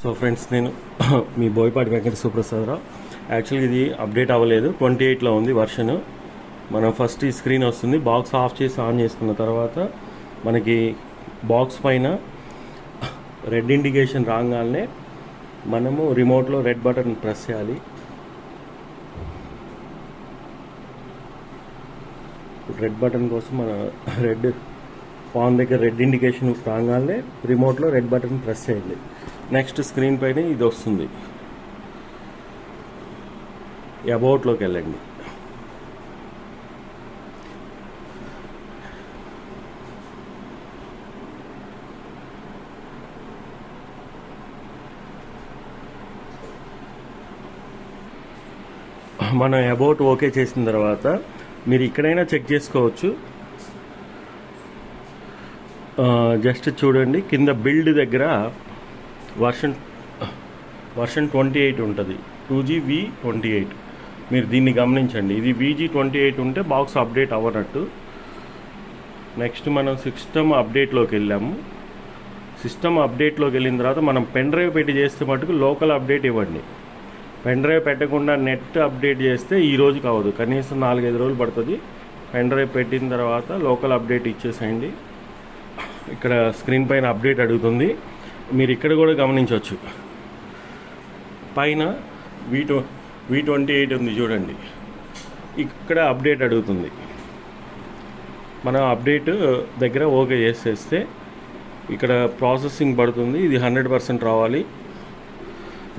So friends నేను మీ బోయపాటి వెంకట సుప్రసాదరావు యాక్చువల్గా ఇది అప్డేట్ అవ్వలేదు. ట్వంటీ ఎయిట్లో ఉంది వర్షన్. మనం ఫస్ట్ ఈ స్క్రీన్ వస్తుంది. బాక్స్ ఆఫ్ చేసి ఆన్ చేసుకున్న తర్వాత మనకి బాక్స్ పైన రెడ్ ఇండికేషన్ రాగానే మనము రిమోట్లో రెడ్ బటన్ ప్రెస్ చేయాలి. రెడ్ బటన్ కోసం మన రెడ్ ఫాన్ దగ్గర రెడ్ ఇండికేషన్ రాగానే రిమోట్లో రెడ్ బటన్ ప్రెస్ చేయండి. నెక్స్ట్ స్క్రీన్ పైన ఇది వస్తుంది. అబౌట్లోకి వెళ్ళండి. మనం అబౌట్ ఓకే చేసిన తర్వాత మీరు ఇక్కడైనా చెక్ చేసుకోవచ్చు. జస్ట్ చూడండి కింద బిల్డ్ దగ్గర వర్షన్ వర్షన్ ట్వంటీ ఎయిట్ ఉంటుంది. Two G V twenty eight. మీరు దీన్ని గమనించండి. ఇది వీజీ ట్వంటీ ఎయిట్ ఉంటే బాక్స్ అప్డేట్ అవ్వనట్టు. నెక్స్ట్ మనం సిస్టమ్ అప్డేట్లోకి వెళ్ళాము. సిస్టమ్ అప్డేట్లోకి వెళ్ళిన తర్వాత మనం పెన్ డ్రైవ్ పెట్టి చేస్తే మటుకు లోకల్ అప్డేట్ ఇవ్వండి. పెన్ డ్రైవ్ పెట్టకుండా నెట్ అప్డేట్ చేస్తే ఈ రోజుకి అవ్వదు కనీసం నాలుగైదు రోజులు పడుతుంది. పెన్ డ్రైవ్ పెట్టిన తర్వాత లోకల్ అప్డేట్ ఇచ్చేసేయండి. ఇక్కడ స్క్రీన్ పైన అప్డేట్ అడుగుతుంది. మీరు ఇక్కడ కూడా గమనించవచ్చు. పైన V two V twenty eight ఉంది చూడండి. ఇక్కడ అప్డేట్ అడుగుతుంది. మనం అప్డేట్ దగ్గర ఓకే చేసేస్తే ఇక్కడ ప్రాసెసింగ్ పడుతుంది. ఇది హండ్రెడ్ పర్సెంట్ రావాలి.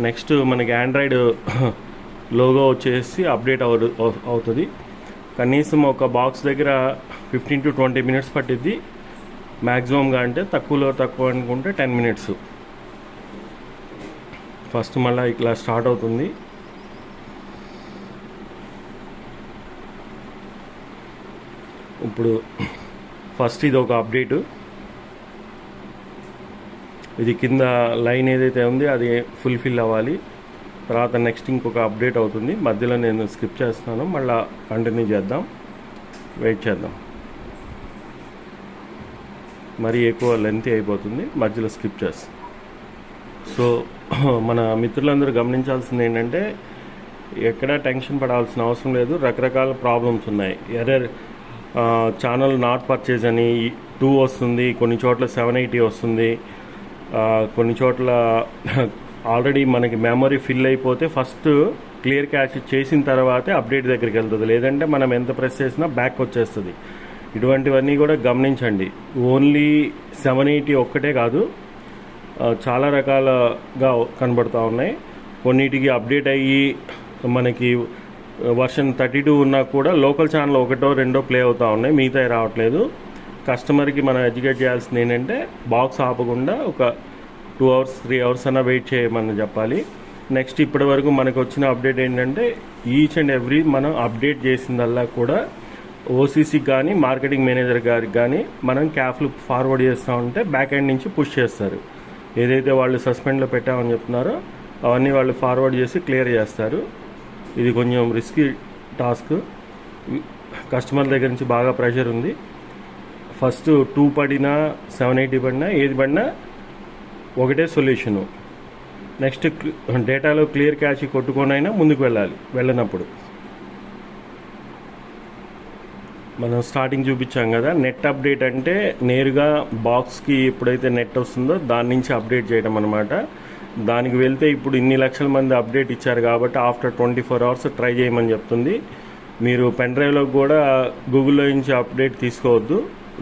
నెక్స్ట్ మనకి ఆండ్రాయిడ్ లోగో వచ్చేసి అప్డేట్ అవ అవుతుంది. కనీసం ఒక బాక్స్ దగ్గర ఫిఫ్టీన్ టు ట్వంటీ మినిట్స్ పట్టిద్ది. మ్యాక్సిమంగా అంటే తక్కువలో తక్కువ అనుకుంటే టెన్ మినిట్స్. ఫస్ట్ మళ్ళీ ఇట్లా స్టార్ట్ అవుతుంది. ఇప్పుడు ఫస్ట్ ఇది ఒక అప్డేటు. ఇది కింద లైన్ ఏదైతే ఉంది అది ఫుల్ఫిల్ అవ్వాలి. తర్వాత నెక్స్ట్ ఇంకొక అప్డేట్ అవుతుంది. మధ్యలో నేను స్కిప్ చేస్తున్నాను. మళ్ళీ కంటిన్యూ చేద్దాం. వెయిట్ చేద్దాం. మరీ ఎక్కువ లెంతీ అయిపోతుంది. మధ్యలో స్కిప్ చేస్తాం. సో మన మిత్రులందరూ గమనించాల్సింది ఏంటంటే ఎక్కడ టెన్షన్ పడాల్సిన అవసరం లేదు. రకరకాల ప్రాబ్లమ్స్ ఉన్నాయి. ఎర్రర్ ఛానల్ నాట్ పర్చేజ్ అని టూ వస్తుంది. కొన్ని చోట్ల సెవెన్ ఎయిటీ వస్తుంది. కొన్ని చోట్ల ఆల్రెడీ మనకి మెమరీ ఫిల్ అయిపోతే ఫస్ట్ క్లియర్ క్యాష్ చేసిన తర్వాతే అప్డేట్ దగ్గరికి వెళ్తుంది. లేదంటే మనం ఎంత ప్రెస్ చేసినా బ్యాక్ వచ్చేస్తుంది. ఇటువంటివన్నీ కూడా గమనించండి. ఓన్లీ సెవెన్ ఎయిటీ ఒక్కటే కాదు చాలా రకాలుగా కనబడుతూ ఉన్నాయి. కొన్నిటికి అప్డేట్ అయ్యి మనకి వర్షన్ థర్టీ టూ ఉన్నా కూడా లోకల్ ఛానల్ ఒకటో రెండో ప్లే అవుతూ ఉన్నాయి. మిగతా రావట్లేదు. కస్టమర్కి మనం ఎడ్యుకేట్ చేయాల్సింది ఏంటంటే బాక్స్ ఆపకుండా ఒక టూ అవర్స్ త్రీ అవర్స్ అన్న వెయిట్ చేయమని చెప్పాలి. నెక్స్ట్ ఇప్పటి వరకు మనకు వచ్చిన అప్డేట్ ఏంటంటే ఈచ్ అండ్ ఎవ్రీ మనం అప్డేట్ చేసిందల్లా కూడా ఓసీసీ కానీ మార్కెటింగ్ మేనేజర్ గారికి కానీ మనం క్యాఫ్లు ఫార్వర్డ్ చేస్తూ ఉంటే బ్యాక్ ఎండ్ నుంచి పుష్ చేస్తారు. ఏదైతే వాళ్ళు సస్పెండ్లో పెట్టామని చెప్తున్నారో అవన్నీ వాళ్ళు ఫార్వర్డ్ చేసి క్లియర్ చేస్తారు. ఇది కొంచెం రిస్కీ టాస్క్. కస్టమర్ దగ్గర నుంచి బాగా ప్రెషర్ ఉంది. ఫస్ట్ టూ పడినా సెవెన్ ఎయిటీ పడినా ఏది పడినా ఒకటే సొల్యూషను. నెక్స్ట్ డేటాలో క్లియర్ క్యాష్ కొట్టుకొనైనా ముందుకు వెళ్ళాలి వెళ్ళినప్పుడు. మనం స్టార్టింగ్ చూపించాం కదా నెట్ అప్డేట్ అంటే నేరుగా బాక్స్కి ఎప్పుడైతే నెట్ వస్తుందో దాని నుంచి అప్డేట్ చేయడం అనమాట దానికి వెళ్తే ఇప్పుడు ఇన్ని లక్షల మంది అప్డేట్ ఇచ్చారు కాబట్టి after twenty four hours try చేయమని చెప్తుంది. మీరు పెన్ డ్రైవ్లో కూడా గూగుల్లో నుంచి అప్డేట్ తీసుకోవద్దు.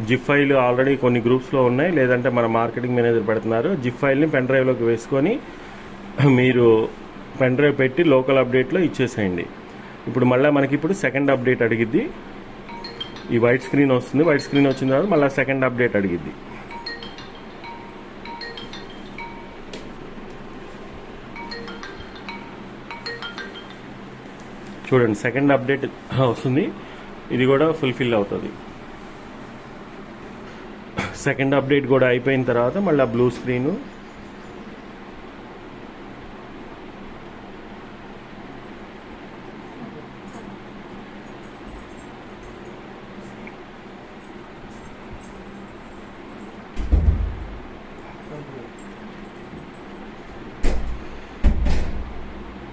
జిప్ ఫైల్ ఆల్రెడీ కొన్ని గ్రూప్స్లో ఉన్నాయి. లేదంటే మన మార్కెటింగ్ మేనేజర్ పెడుతున్నారు. జిప్ ఫైల్ని పెన్ డ్రైవ్లోకి వేసుకొని మీరు పెన్ డ్రైవ్ పెట్టి లోకల్ అప్డేట్లో ఇచ్చేసేయండి. ఇప్పుడు మళ్ళీ మనకి ఇప్పుడు సెకండ్ అప్డేట్ అడిగిద్ది. ఈ వైట్ స్క్రీన్ వస్తుంది. వైట్ స్క్రీన్ వచ్చిన తర్వాత మళ్ళీ సెకండ్ అప్డేట్ అడిగిద్ది. చూడండి సెకండ్ అప్డేట్ వస్తుంది. ఇది కూడా ఫుల్ఫిల్ అవుతుంది. సెకండ్ అప్డేట్ కూడా అయిపోయిన తర్వాత మళ్ళీ బ్లూ స్క్రీను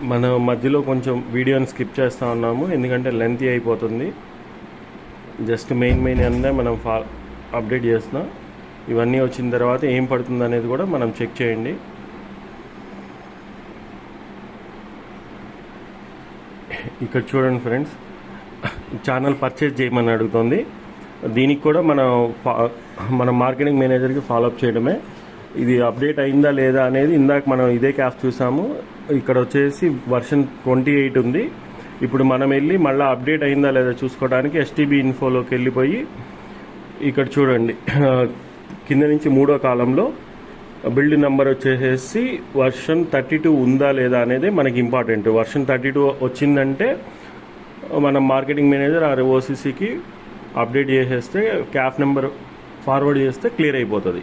మనం మధ్యలో కొంచెం వీడియోని స్కిప్ చేస్తూ ఉన్నాము ఎందుకంటే లెంతీ అయిపోతుంది. జస్ట్ మెయిన్ మెయిన్ అన్నీ మనం ఫా అప్డేట్ చేస్తున్నాం. ఇవన్నీ వచ్చిన తర్వాత ఏం పడుతుంది అనేది కూడా మనం చెక్ చేయండి. ఇక్కడ చూడండి ఫ్రెండ్స్ ఛానల్ పర్చేజ్ చేయమని అడుగుతుంది. దీనికి కూడా మనం ఫా- మన మార్కెటింగ్ మేనేజర్కి ఫాలోఅప్ చేయడమే. ఇది అప్డేట్ అయిందా లేదా అనేది ఇందాక మనం ఇదే క్యాప్ చూసాము. ఇక్కడ వచ్చేసి వర్షన్ ట్వంటీ ఎయిట్ ఉంది. ఇప్పుడు మనం వెళ్ళి మళ్ళీ అప్డేట్ అయిందా లేదా చూసుకోవడానికి ఎస్టీబీ ఇన్ఫోలోకి వెళ్ళిపోయి ఇక్కడ చూడండి. కింద నుంచి మూడో కాలంలో బిల్డ్ నెంబర్ వచ్చేసేసి వర్షన్ థర్టీ టూ ఉందా లేదా అనేది మనకి ఇంపార్టెంట్. వర్షన్ థర్టీ టూ వచ్చిందంటే మనం మార్కెటింగ్ మేనేజర్ ఆర్ ఓసీసీకి అప్డేట్ చేసేస్తే క్యాప్ నెంబర్ ఫార్వర్డ్ చేస్తే క్లియర్ అయిపోతుంది.